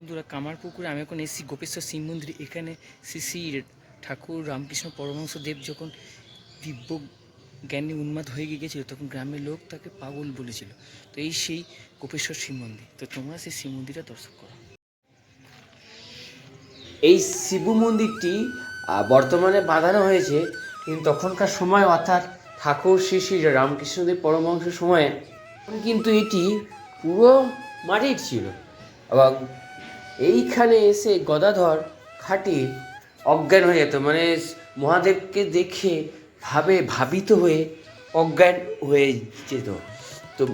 বন্ধুরা, কামারপুকুরে আমি এখন এসেছি। গোপেশ্বর শিব মন্দির। এখানে শ্রী শ্রী ঠাকুর রামকৃষ্ণ পরমহংস দেব যখন দিব্য জ্ঞানে উন্মাদ হয়ে গিয়েছিল, তখন গ্রামের লোক তাকে পাগল বলেছিল। তো এই সেই গোপেশ্বর শিব মন্দির। তো তোমরা সেই শিব মন্দিরটা দর্শন করো। এই শিব মন্দিরটি বর্তমানে বাঁধানো হয়েছে, কিন্তু তখনকার সময় অর্থাৎ ঠাকুর শ্রী শ্রী রামকৃষ্ণদেব পরমহংস সময়ে, কিন্তু এটি পুরো মাটির ছিল। এবং এইখানে এসে গদাধর খাটি অজ্ঞান হয়ে যেত মানে মহাদেবকে দেখে ভাবে ভাবিত হয়ে অজ্ঞান হয়ে যেত। তো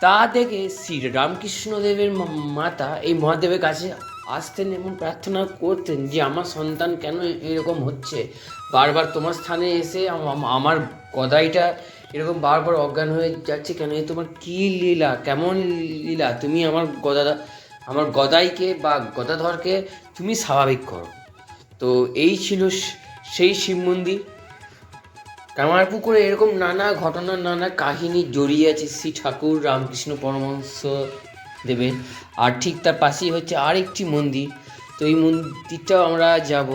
তা দেখে শ্রী রামকৃষ্ণদেবের মাতা এই মহাদেবের কাছে আসতেন এবং প্রার্থনা করতেন যে আমার সন্তান কেন এরকম হচ্ছে? বারবার তোমার স্থানে এসে আমার গদাইটা এরকম বারবার অজ্ঞান হয়ে যাচ্ছে কেন? তোমার কী লীলা? কেমন লীলা? তুমি আমার গদা আমার গদাইকে বা গদাধরকে তুমি স্বাভাবিক করো। তো এই ছিল সেই শিব মন্দির। কামার পুকুরে এরকম নানা ঘটনা, নানা কাহিনী জড়িয়ে আছে শ্রী ঠাকুর রামকৃষ্ণ পরমহংস দেবের আর ঠিক তার পাশেই হচ্ছে আরেকটি মন্দির। তো এই মন্দিরটাও আমরা যাব।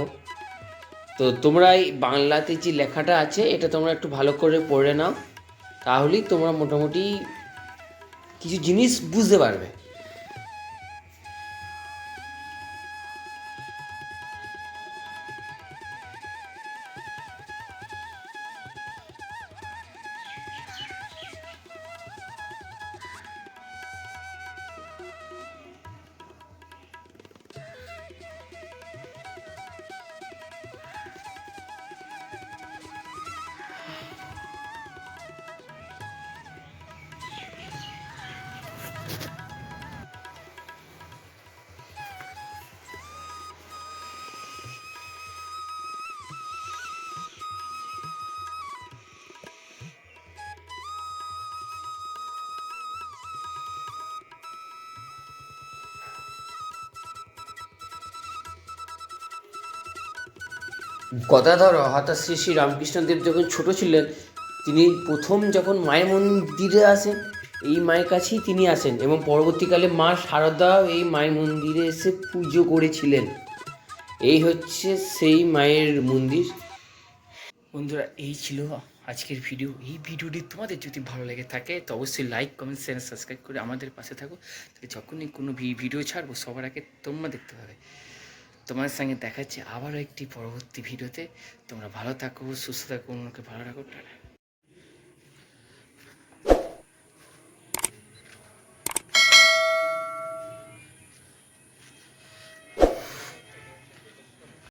তো তোমরা এই বাংলাতে যে লেখাটা আছে, এটা তোমরা একটু ভালো করে পড়ে নাও। তাহলেই তোমরা মোটামুটি কিছু জিনিস বুঝতে পারবে। গদাধর অর্থাৎ শ্রী শ্রী রামকৃষ্ণদেব যখন ছোট ছিলেন, তিনি প্রথম যখন মায়ের মন্দিরে আসেন, এই মায়ের কাছেই তিনি আসেন এবং পরবর্তীকালে মা শারদাও এই মায়ের মন্দিরে এসে পুজো করেছিলেন। এই হচ্ছে সেই মায়ের মন্দির। বন্ধুরা, এই ছিল আজকের ভিডিও। এই ভিডিওটি তোমাদের যদি ভালো লেগে থাকে, তো অবশ্যই লাইক কমেন্ট শেয়ার সাবস্ক্রাইব করে আমাদের পাশে থাকো। তাহলে যখনই কোনো ভিডিও ছাড়বো, সবার আগে তোমরা দেখতে পাবে। তোমার সঙ্গে দেখাচ্ছি আবারও একটি পরবর্তী ভিডিওতে। তোমরা ভালো থাকো, সুস্থ থাকো, অন্যকে ভালো রাখো, টাটা।